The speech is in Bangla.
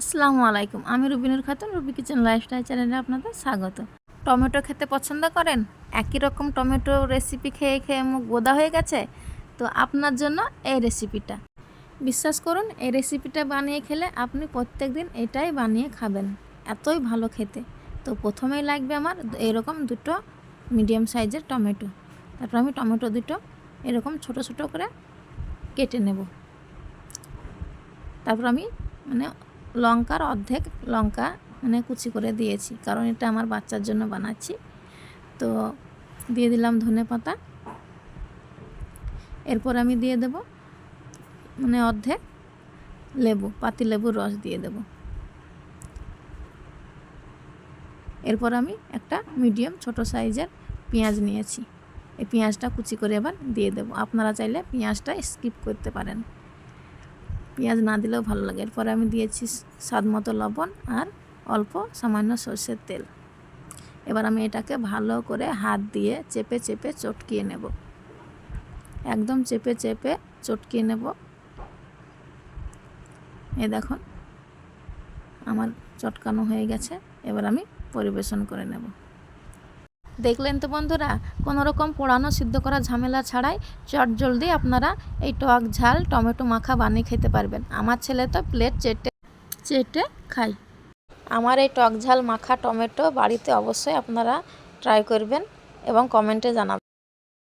আসসালামু আলাইকুম, আমি Rubinur Khatun, Ruby kitchen lifestyle চ্যানেলে আপনাদের স্বাগত। টমেটো খেতে পছন্দ করেন? একই রকম টমেটো রেসিপি খেয়ে খেয়ে মুখ বোদা হয়ে গেছে? তো আপনার জন্য এই রেসিপিটা বিশ্বাস করুন, এই রেসিপিটা বানিয়ে খেলে আপনি প্রত্যেক দিন এটাই বানিয়ে খাবেন। এতই ভালো খেতে। তো প্রথমেই লাগবে আমার এরকম দুটো মিডিয়াম সাইজের টমেটো। তারপর আমি টমেটো দুটো এরকম ছোট ছোট করে কেটে নেব। তারপর আমি মানে লঙ্কার অর্ধেক লঙ্কা মানে কুচি করে দিয়েছি, কারণ এটা আমার বাচ্চার জন্য বানাচ্ছি। তো দিয়ে দিলাম ধনে পাতা। এরপর আমি দিয়ে দেব মানে অর্ধেক লেবু, পাতি লেবুর রস দিয়ে দেব। এরপর আমি একটা মিডিয়াম ছোট সাইজের পেঁয়াজ নিয়েছি। এই পেঁয়াজটা কুচি করে এবার দিয়ে দেব। আপনারা চাইলে পেঁয়াজটা স্কিপ করতে পারেন। পেঁয়াজ না দিলেও ভালো লাগে। এরপরে আমি দিয়েছি স্বাদ মতো লবণ আর অল্প সামান্য সর্ষের তেল। এবার আমি এটাকে ভালো করে হাত দিয়ে চেপে চেপে চটকিয়ে নেব। একদম চেপে চেপে চটকিয়ে নেব। এ দেখুন, আমার চটকানো হয়ে গেছে। এবার আমি পরিবেশন করে নেব। দেখলেন তো বন্ধুরা কোনো রকম পোড়ানো সিদ্ধ করা ঝামেলা ছাড়াই চট জলদি আপনারা এই টক ঝাল, টমেটো মাখা বানিয়ে খেতে পারবেন। আমার ছেলে তো প্লেট চেটে চেটে খাই আমার এই টক ঝাল, মাখা, টমেটো বাড়িতে অবশ্যই আপনারা ট্রাই করবেন এবং কমেন্টে জানাবেন।